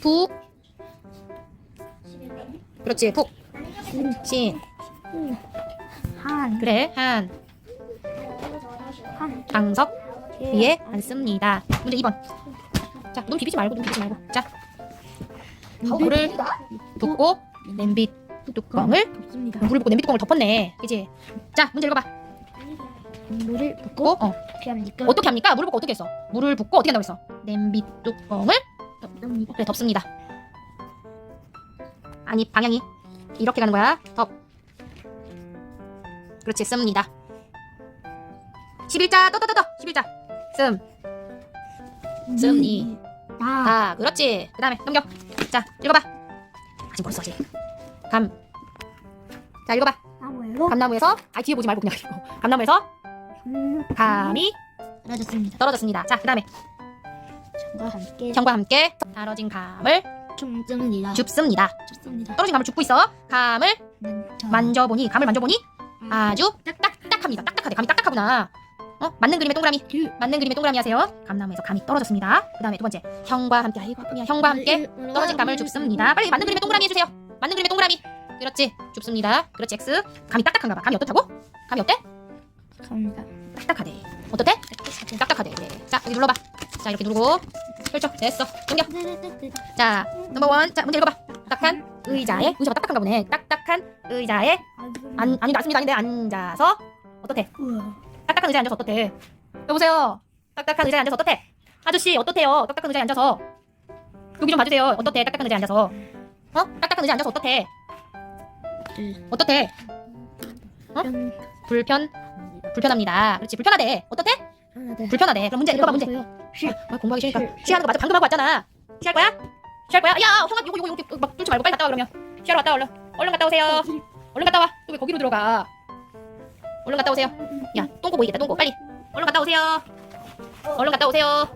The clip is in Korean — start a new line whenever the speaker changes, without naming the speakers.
푹. 그렇지, 푹. 신.
한.
그래, 한.
한.
방석 위에 앉습니다. 문제 2번. 자, 눈 비비지 말고, 눈 비비지 말고. 자, 물을 붓고 냄비 뚜껑을. 물을 붓고 냄비 뚜껑을 덮었네. 그지? 자, 문제 읽어봐.
물을 붓고
붓고, 어,
어떻게 합니까?
어떻게 합니까? 물을 붓고 어떻게 했어? 물을 붓고 어떻게 한다고 했어? 냄비 뚜껑을
덮습니다.
그래 덮습니다. 아니 방향이 이렇게 가는 거야. 덮. 그렇지 씁니다. 11자 떠떠떠떠 11자 씀. 씁니.
다.
다 그렇지. 그 다음에 넘겨. 자 읽어봐. 아직 벌써 아직. 감. 자 읽어봐.
나무에로
감나무에서 아 뒤에 보지 말고 그냥 읽고. 감나무에서 감이
떨어졌습니다.
떨어졌습니다. 자 그 다음에
정과 함께
형과 함께 떨어진 감을
줍습니다.
줍습니다.
줍습니다.
떨어진 감을 줍고 있어. 감을
만져.
만져보니 감을 만져보니 아주 딱딱합니다. 딱딱하대. 감이 딱딱하구나. 어? 맞는 그림의 동그라미. 맞는 그림의 동그라미 하세요. 감나무에서 감이 떨어졌습니다. 그다음에 두 번째 형과 함께 아이고 아프냐. 형과 함께 떨어진 감을 줍습니다. 빨리 맞는 그림의 동그라미 해 주세요. 맞는 그림의 동그라미. 그렇지. 줍습니다. 그렇지. X. 감이 딱딱한가 봐. 감이 어떻다고? 감이 어때?
갑니다.
딱딱하대. 어떻대? 딱딱하대. 그래. 자 여기 눌러 봐. 자 이렇게 누르고 펼쳐. 됐어. 넘겨. 자 넘버 원. 자 문제 읽어봐. 딱딱한 의자에 의자가 딱딱한가 보네. 딱딱한 의자에 안 아니 맞습니다. 아닌데 앉아서 어떻대? 딱딱한 의자에 앉아서 어떻대? 여보세요. 딱딱한 의자에 앉아서 어떻대? 아저씨 어떻대요? 딱딱한 의자에 앉아서 여기 좀 봐주세요. 어떻대? 딱딱한 의자에 앉아서 어? 딱딱한 의자에 앉아서 어떻대? 어떻대? 어?
편-
불편 불편합니다. 그렇지 불편하대. 어떻대?
편하대.
불편하대. 그럼 문제 읽어봐 문제.
쉬.
아, 공부하기 싫으니까 쉬하는 거 맞아. 방금 하고 왔잖아. 쉬할 거야? 쉬할 거야? 야 형아 요거 요거 요거 막 뚫지 말고 빨리 갔다 와 그러면. 쉬하러 갔다 와 얼른. 얼른 갔다 오세요. 얼른 갔다 와. 또 왜 거기로 들어가? 얼른 갔다 오세요. 야 똥꼬 보이겠다 똥꼬 빨리. 얼른 갔다 오세요. 얼른 갔다 오세요.